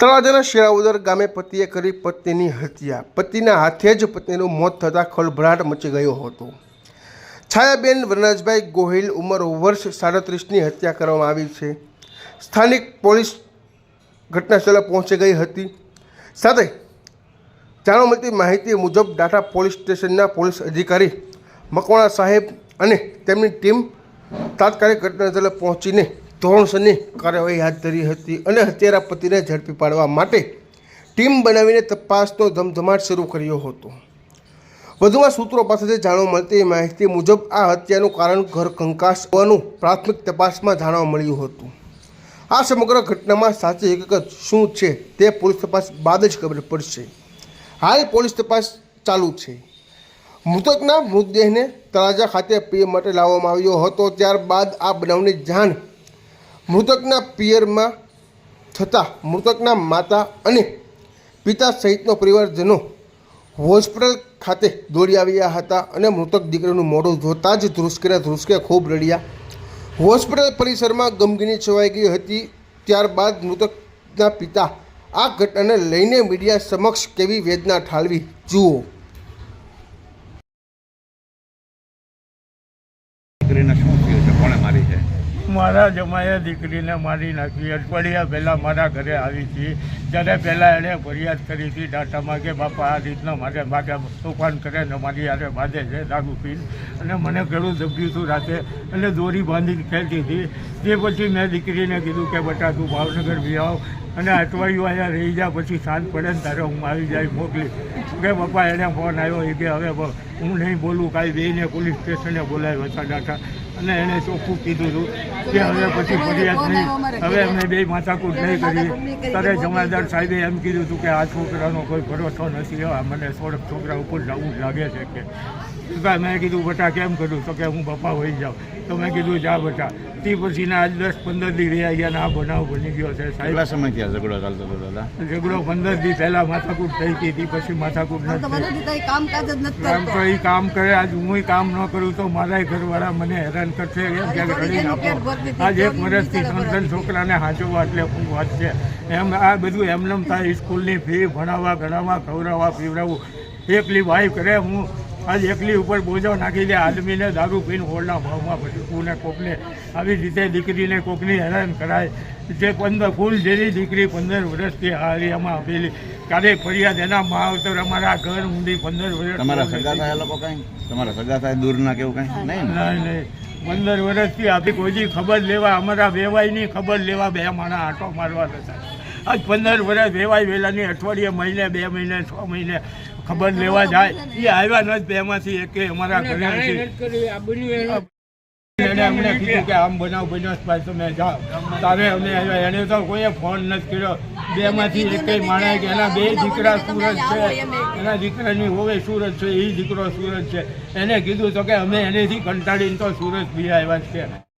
તળાજાના શેરાઉદર ગામે પતિએ કરી પત્નીની હત્યા. પતિના હાથે જ પત્નીનું મોત થતાં ખળભળાટ મચી ગયો હતો. છાયાબેન વનરાજભાઈ ગોહિલ ઉંમર વર્ષ સાડત્રીસની હત્યા કરવામાં આવી છે. સ્થાનિક પોલીસ ઘટનાસ્થળે પહોંચી ગઈ હતી. સાથે જાણવા મળતી માહિતી મુજબ ડાટા પોલીસ સ્ટેશનના પોલીસ અધિકારી મકવાણા સાહેબ અને તેમની ટીમ તાત્કાલિક ઘટનાસ્થળે પહોંચીને ધોરણસરની કાર્યવાહી હાથ ધરી હતી અને હત્યારા પતિને ઝડપી પાડવા માટે ટીમ બનાવીને તપાસનો ધમધમાટ શરૂ કર્યો હતો. વધુમાં સૂત્રો પાસેથી જાણવા મળતી માહિતી મુજબ આ હત્યાનું કારણ ઘર કંકાસ હોવાનું પ્રાથમિક તપાસમાં જાણવા મળ્યું હતું. આ સમગ્ર ઘટનામાં સાચી હકીકત શું છે તે પોલીસ તપાસ બાદ જ ખબર પડશે. હાલ પોલીસ તપાસ ચાલુ છે. મૃતકના મૃતદેહને તળાજા ખાતે પીએ માટે લાવવામાં આવ્યો હતો, ત્યારબાદ આ બનાવની જાણ મૃતકના પિયરમાં થતાં મૃતકના માતા અને પિતા સહિતનો પરિવારજનો હોસ્પિટલ ખાતે દોડી આવ્યા હતા અને મૃતક દીકરીનું મોઢું જોતાં જ ધ્રુસકે ધ્રુસકે ખૂબ રડ્યા. હોસ્પિટલ પરિસરમાં ગમગીની છવાઈ ગઈ હતી, ત્યારબાદ મૃતકના પિતા આ ઘટનાને લઈને મીડિયા સમક્ષ કેવી વેદના ઠાલવી? જુઓ. દીકરીને શું થયું છે? કોણે મારી છે? મારા જમાયા દીકરીને મારી નાખી. અઠવાડિયા પહેલાં મારા ઘરે આવી હતી. ત્યારે પહેલાં એણે ફરિયાદ કરી હતી ડાટામાં કે, બાપા, આ રીતના મારે માગે, તોફાન કરે ને મારી યારે બાંધે છે, દારૂ પીને અને મને ઘણું દબ્યું હતું રાતે. અને દોરી બાંધીને ખેંચી હતી. તે પછી મેં દીકરીને કીધું કે, બેટા, તું ભાવનગર બી આવ. અને અઠવાડિયું અહીંયા રહી જા પછી સાંજ પડે ને તારે હું આવી જાય મોકલી. કે પપ્પા એને ફોન આવ્યો એ કે હવે હું નહીં બોલું કાંઈ બેને પોલીસ સ્ટેશને બોલાવ્યો હતા ડાટા અને એણે ચોખ્ખું કીધું હતું કે હવે પછી ફરિયાદ નહીં. હવે અમે બે માથાકૂટ નહીં કરી. ત્યારે જમાદાર સાહેબે એમ કીધું હતું કે આ છોકરાનો કોઈ ભરોસો નથી. હવે મને થોડોક છોકરા ઉપર જવું લાગે છે કે તો મેં કીધું બટા કેમ કરું? તો કે હું બાપા હોઈ જાઉં. તો મેં કીધું જા બટા. તે પછીના આજ દસ પંદર દી રહ્યા ગયા ને આ બનાવ બની ગયો છે સાહેબ. કેટલા સમયથી આ ઝઘડો ચાલતો હતો દાદા? ઝઘડો પંદર દી પહેલા માથાકૂટ થઈ હતી તી પછી માથાકૂટ તો નથી. આમ તો એ કામ કરે આજ હું કામ ન કરું તો મારા ઘરવાળા મને હેરાન કરશે એમ કે ઘડી નાખો આજ એક વર્ષથી ત્રણ ત્રણ છોકરાને હાંચવવા એટલે હું વાત છે. એમ આ બધું એમનેમ થાય સ્કૂલની ફી ભણાવવા ગણાવવા ખવડાવવા પીવડાવવું. એકલી વાઈફ કરે હું આજ એકલી ઉપર બોજો નાખી દે આદમીને દારૂ પીને હોળના ભાવમાં ભટકવું ને કોકને આવી રીતે દીકરીને કોકની હેરાન કરાય. જે પંદર ફૂલ જેવી દીકરી પંદર વર્ષથી હારિયામાં આપેલી ક્યારે ફરિયાદ એના માવતર અમારા ઘર ઊંડી પંદર વર્ષ તમારા સગા થાય લોકો કઈ? તમારા સગા થાય દૂરના કેવું કઈ? નહીં નહીં. પંદર વર્ષથી આપી કોઈ ખબર લેવા અમારા વેવાયની ખબર લેવા બે માણા આંટો મારવા થતા આજ પંદર વર્ષ વેવાય વેલાની અઠવાડિયે મહિને બે મહિને છ મહિને ખબર લેવા જાય. એ આવ્યા નથી બેમાંથી એકે અમારા ઘરે અમને કીધું કે આમ બનાવ બન્યો છે ભાઈ તમે જાઓ. તારે અમને આવ્યા. એને તો કોઈએ ફોન નથી કર્યો. બેમાંથી એકેય માણસ કે એના બે દીકરા સુરત છે. એના દીકરાની હોવે સુરત છે એ દીકરો સુરત છે. એને કીધું તો કે અમે એનેથી કંટાળીને તો સુરત બી આવ્યા છે.